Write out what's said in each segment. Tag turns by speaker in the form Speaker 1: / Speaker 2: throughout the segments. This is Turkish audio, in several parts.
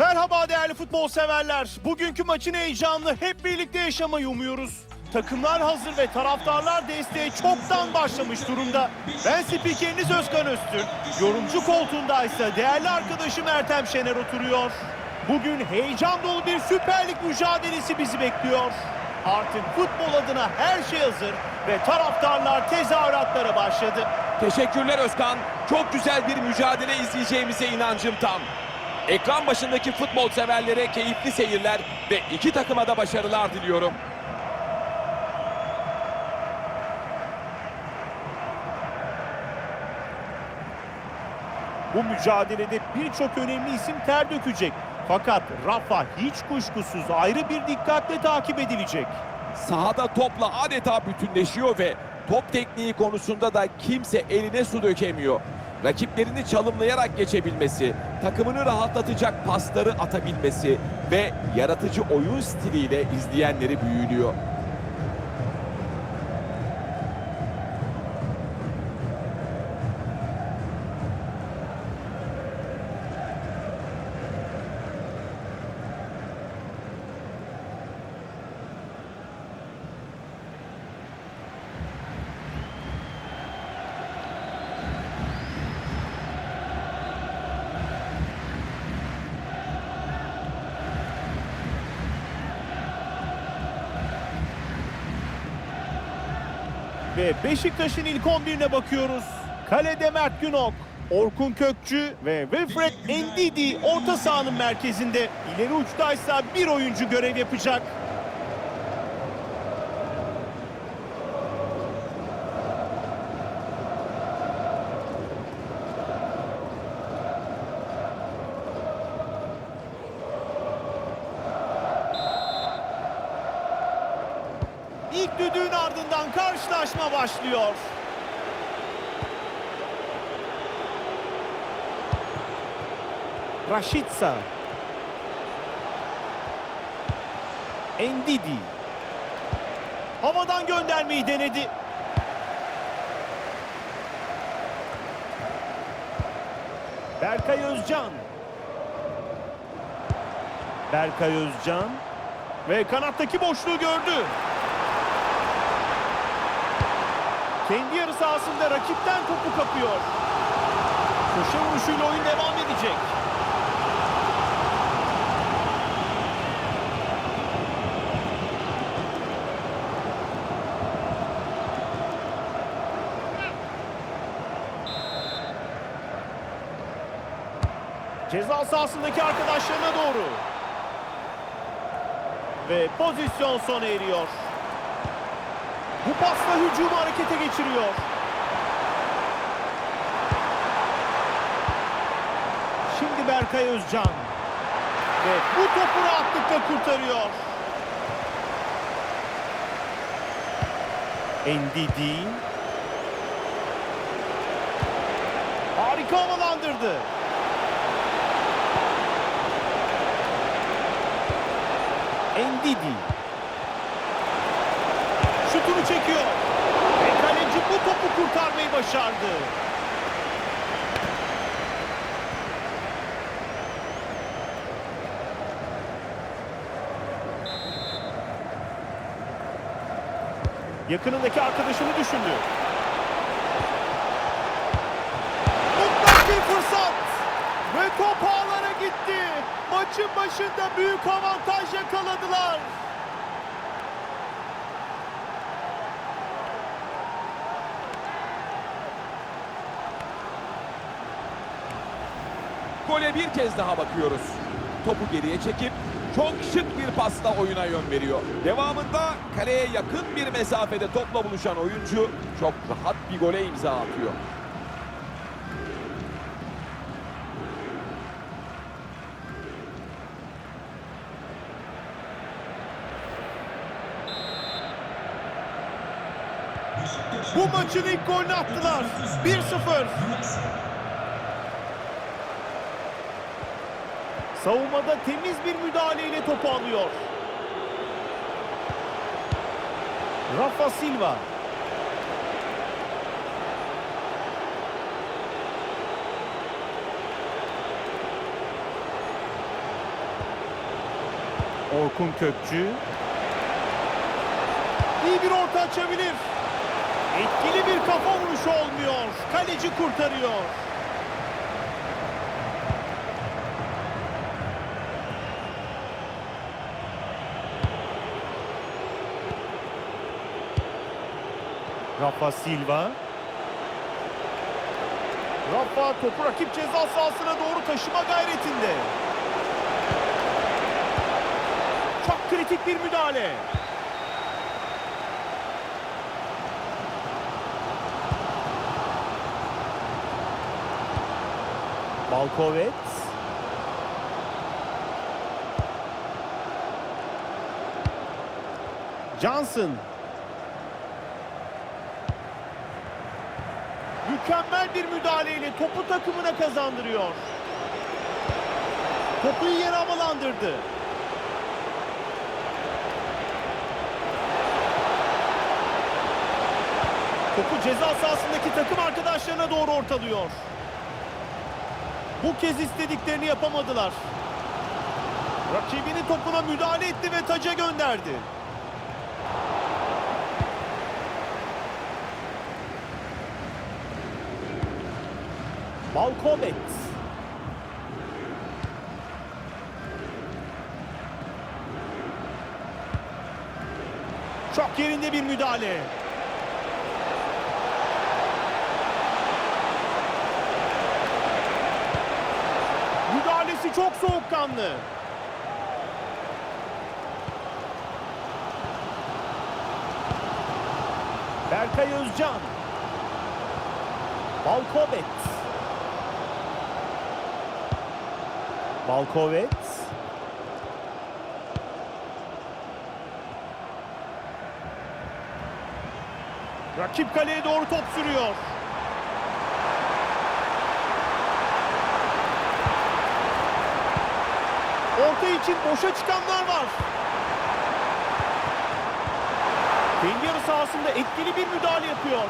Speaker 1: Merhaba değerli futbol severler. Bugünkü maçın heyecanını hep birlikte yaşamayı umuyoruz. Takımlar hazır ve taraftarlar desteğe çoktan başlamış durumda. Ben spikeriniz Özkan Öztürk. Yorumcu koltuğundaysa değerli arkadaşım Ertem Şener oturuyor. Bugün heyecan dolu bir Süper Lig mücadelesi bizi bekliyor. Artık futbol adına her şey hazır ve taraftarlar tezahüratlara başladı.
Speaker 2: Teşekkürler Özkan. Çok güzel bir mücadele izleyeceğimize inancım tam. Ekran başındaki futbol severlere keyifli seyirler ve iki takıma da başarılar diliyorum.
Speaker 1: Bu mücadelede birçok önemli isim ter dökecek. Fakat Rafa hiç kuşkusuz ayrı bir dikkatle takip edilecek.
Speaker 2: Sahada topla adeta bütünleşiyor ve top tekniği konusunda da kimse eline su dökemiyor. Rakiplerini çalımlayarak geçebilmesi, takımını rahatlatacak pasları atabilmesi ve yaratıcı oyun stiliyle izleyenleri büyülüyor.
Speaker 1: Ve Beşiktaş'ın ilk 11'ine bakıyoruz. Kalede Mert Günok, Orkun Kökçü ve Wilfred Ndidi orta sahanın merkezinde. İleri uçtaysa bir oyuncu görev yapacak. Karşılaşma başlıyor. Raşitsa. Endidi. Havadan göndermeyi denedi. Berkay Özcan. Berkay Özcan. Ve kanattaki boşluğu gördü. Kendi yarı sahasında rakipten topu kapıyor. Köşe vuruşuyla oyun devam edecek. Ceza sahasındaki arkadaşlarına doğru. Ve pozisyon sona eriyor. Pasla hücumu harekete geçiriyor. Şimdi Berkay Özcan. Ve bu topu rahatlıkla kurtarıyor. Ndidi. Harika havalandırdı. Ndidi. Şutunu çekiyor. Ve kaleci bu topu kurtarmayı başardı. Yakınındaki arkadaşını düşündü. Mutlak bir fırsat. Ve top ağlara gitti. Maçın başında büyük avantaj yakaladılar.
Speaker 2: Gole bir kez daha bakıyoruz. Topu geriye çekip çok şık bir pasla oyuna yön veriyor. Devamında kaleye yakın bir mesafede topla buluşan oyuncu çok rahat bir gole imza atıyor.
Speaker 1: Bu maçın ilk golünü attılar. 1-0. Savunmada temiz bir müdahaleyle topu alıyor. Rafa Silva. Orkun Kökçü. İyi bir orta açabilir. Etkili bir kafa vuruşu olmuyor. Kaleci kurtarıyor. Rafa Silva. Rafa topu rakip ceza sahasına doğru taşıma gayretinde. Çok kritik bir müdahale. Balkovet. Johnson. Mükemmel bir müdahaleyle topu takımına kazandırıyor. Topu yere havalandırdı. Topu ceza sahasındaki takım arkadaşlarına doğru ortalıyor. Bu kez istediklerini yapamadılar. Rakibinin topuna müdahale etti ve taca gönderdi. Malkomet. Çok yerinde bir müdahale. Müdahalesi çok soğukkanlı. Berkay Özcan. Balkovet. Balkovet. Rakip kaleye doğru top sürüyor. Orta için boşa çıkanlar var. Kendi sahasında etkili bir müdahale yapıyor.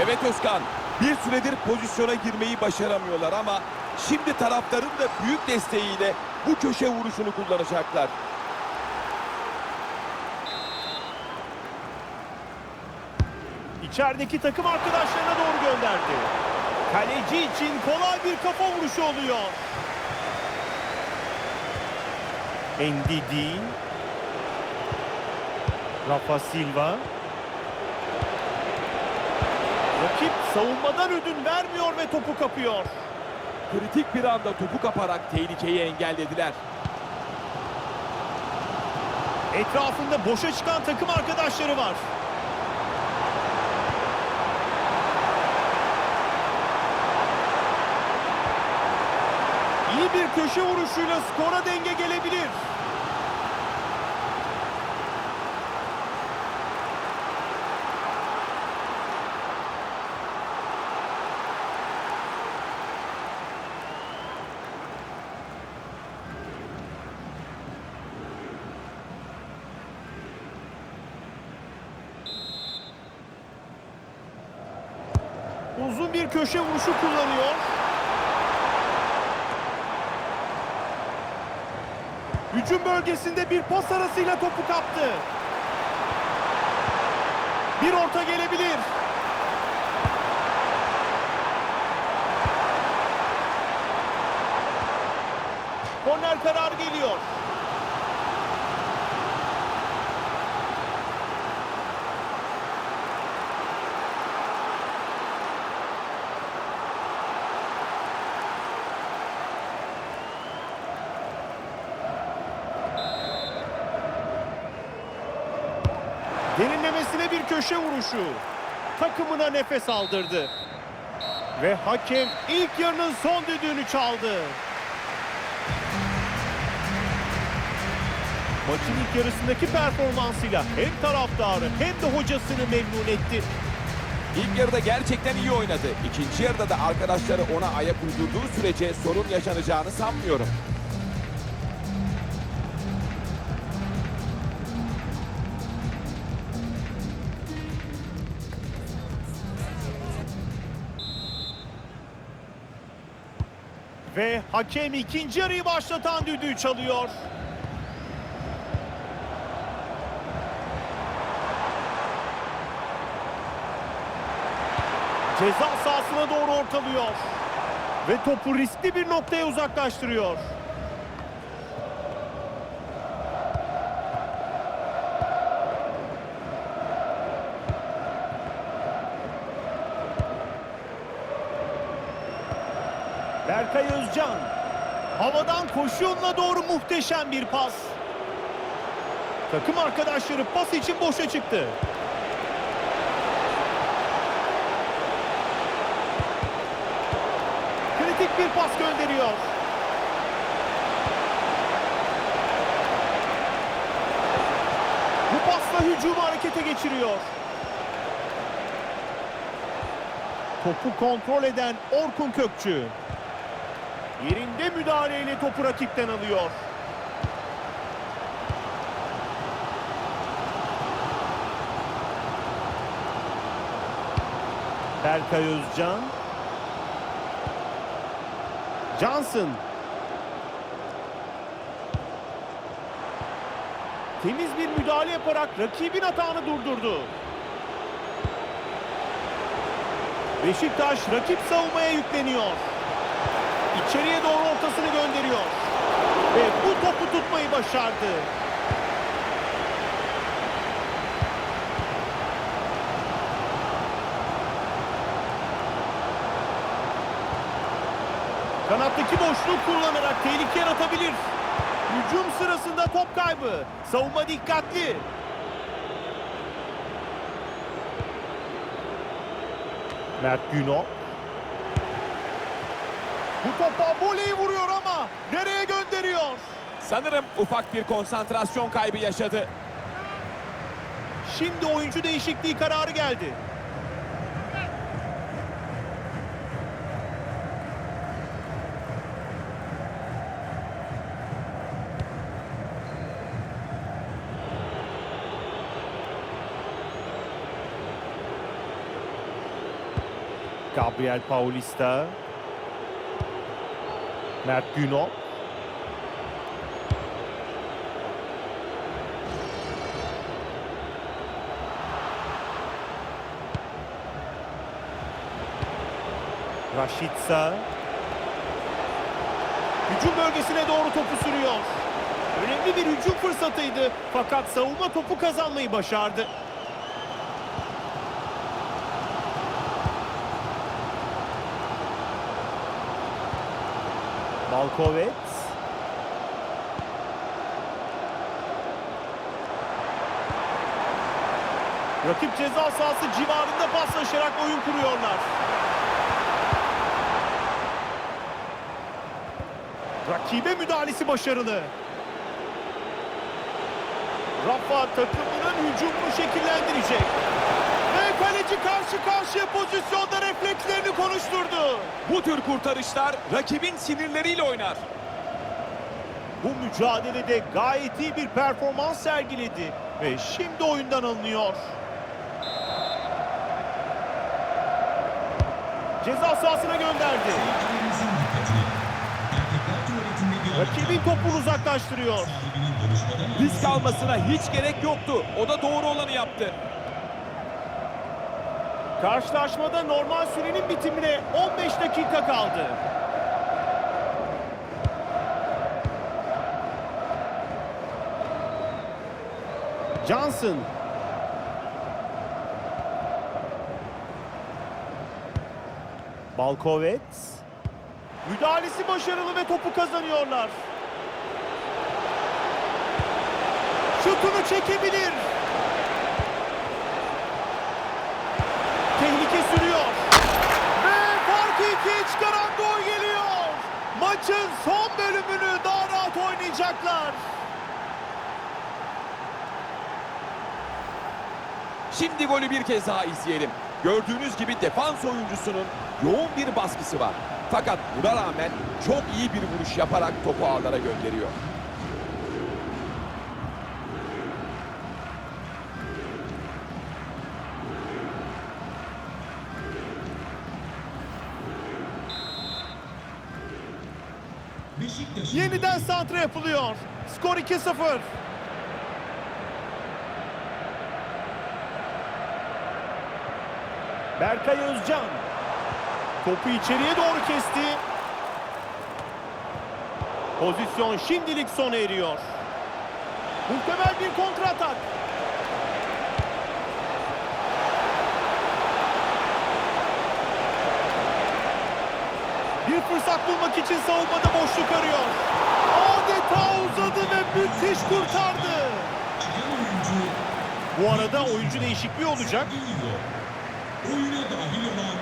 Speaker 2: Evet Özkan, bir süredir pozisyona girmeyi başaramıyorlar ama şimdi taraftarın da büyük desteğiyle bu köşe vuruşunu kullanacaklar.
Speaker 1: İçerideki takım arkadaşlarına doğru gönderdi. Kaleci için kolay bir kafa vuruşu oluyor. Ndidi. Rafa Silva. Rakip savunmadan ödün vermiyor ve topu kapıyor.
Speaker 2: Kritik bir anda topu kaparak tehlikeyi engellediler.
Speaker 1: Etrafında boşa çıkan takım arkadaşları var. İyi bir köşe vuruşuyla skora denge gelebilir. Uzun bir köşe vuruşu kullanıyor. Hücum bölgesinde bir pas arasıyla topu kaptı. Bir orta gelebilir. Korner kararı geliyor. Derinlemesine bir köşe vuruşu. Takımına nefes aldırdı. Ve hakem ilk yarının son düdüğünü çaldı. Maçın ilk yarısındaki performansıyla hem taraftarı hem de hocasını memnun etti.
Speaker 2: İlk yarıda gerçekten iyi oynadı. İkinci yarıda da arkadaşları ona ayak uydurduğu sürece sorun yaşanacağını sanmıyorum.
Speaker 1: Ve hakem ikinci yarıyı başlatan düdüğü çalıyor. Ceza sahasına doğru ortalıyor. Ve topu riskli bir noktaya uzaklaştırıyor. Berkay Özcan. Havadan koşu yoluna doğru muhteşem bir pas. Takım arkadaşları pas için boşa çıktı. Kritik bir pas gönderiyor. Bu pasla hücumu harekete geçiriyor. Topu kontrol eden Orkun Kökçü. Yerinde müdahaleyle topu rakipten alıyor. Berkay Özcan. Johnson. Temiz bir müdahale yaparak rakibin hatağını durdurdu. Beşiktaş rakip savunmaya yükleniyor. İçeriye doğru ortasını gönderiyor. Ve bu topu tutmayı başardı. Kanattaki boşluğu kullanarak tehlike yaratabilir. Hücum sırasında top kaybı. Savunma dikkatli. Mert Günok. Bu topa voleyi vuruyor ama nereye gönderiyor?
Speaker 2: Sanırım ufak bir konsantrasyon kaybı yaşadı.
Speaker 1: Şimdi oyuncu değişikliği kararı geldi. Gabriel Paulista. Mert Günok. Raşitsa. Hücum bölgesine doğru topu sürüyor. Önemli bir hücum fırsatıydı fakat savunma topu kazanmayı başardı. Malkovets. Rakip ceza sahası civarında paslaşarak oyun kuruyorlar. Rakibe müdahalesi başarılı. Rafa takımının hücumunu şekillendirecek. Kaleci karşı karşıya pozisyonda reflekslerini konuşturdu.
Speaker 2: Bu tür kurtarışlar rakibin sinirleriyle oynar.
Speaker 1: Bu mücadelede gayet iyi bir performans sergiledi ve şimdi oyundan alınıyor. Ceza sahasına gönderdi. Rakibin topunu uzaklaştırıyor.
Speaker 2: Risk almasına hiç gerek yoktu. O da doğru olanı yaptı.
Speaker 1: Karşılaşmada normal sürenin bitimine 15 dakika kaldı. Johnson. Balkovets. Müdahalesi başarılı ve topu kazanıyorlar. Şutunu çekebilir. Maçın son bölümünü daha rahat oynayacaklar.
Speaker 2: Şimdi golü bir kez daha izleyelim. Gördüğünüz gibi defans oyuncusunun yoğun bir baskısı var. Fakat buna rağmen çok iyi bir vuruş yaparak topu ağlara gönderiyor.
Speaker 1: Yeniden santra yapılıyor. Skor 2-0. Berkay Özcan. Topu içeriye doğru kesti. Pozisyon şimdilik sona eriyor. Muhtemel bir kontratak. Bir fırsat bulmak için savunmada boşluk arıyor. Adeta uzadı ve müthiş kurtardı. Bu arada oyuncu değişikliği olacak.
Speaker 3: Oyuna dahil olan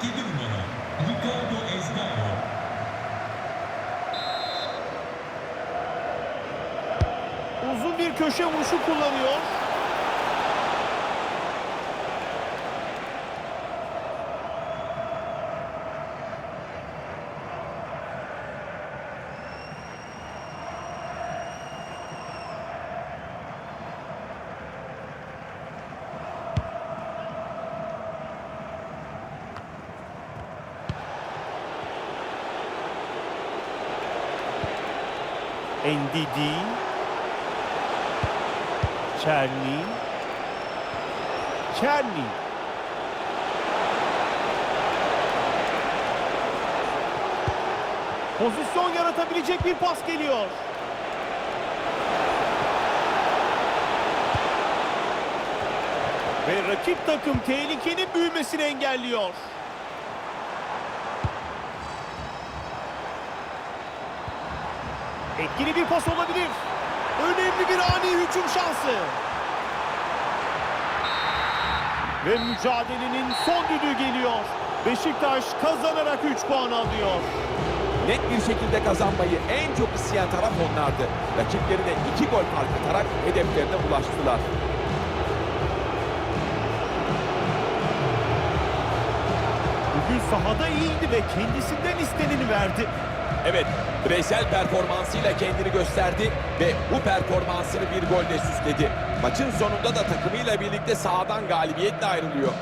Speaker 3: 47 numara Ricardo Esgaio.
Speaker 1: Uzun bir köşe vuruşu kullanıyor. Ndidi. Çerni. Çerni. Pozisyon yaratabilecek bir pas geliyor. Ve rakip takım tehlikenin büyümesini engelliyor. Etkili bir pas olabilir. Önemli bir ani hücum şansı. Ve mücadelenin son düdüğü geliyor. Beşiktaş kazanarak 3 puan alıyor.
Speaker 2: Net bir şekilde kazanmayı en çok isteyen taraf onlardı. Rakiplerine iki gol fark atarak hedeflerine ulaştılar.
Speaker 1: Bugün sahada iyiydi ve kendisinden isteneni verdi.
Speaker 2: Evet, bireysel performansıyla kendini gösterdi ve bu performansını bir golle süsledi. Maçın sonunda da takımıyla birlikte sahadan galibiyetle ayrılıyor.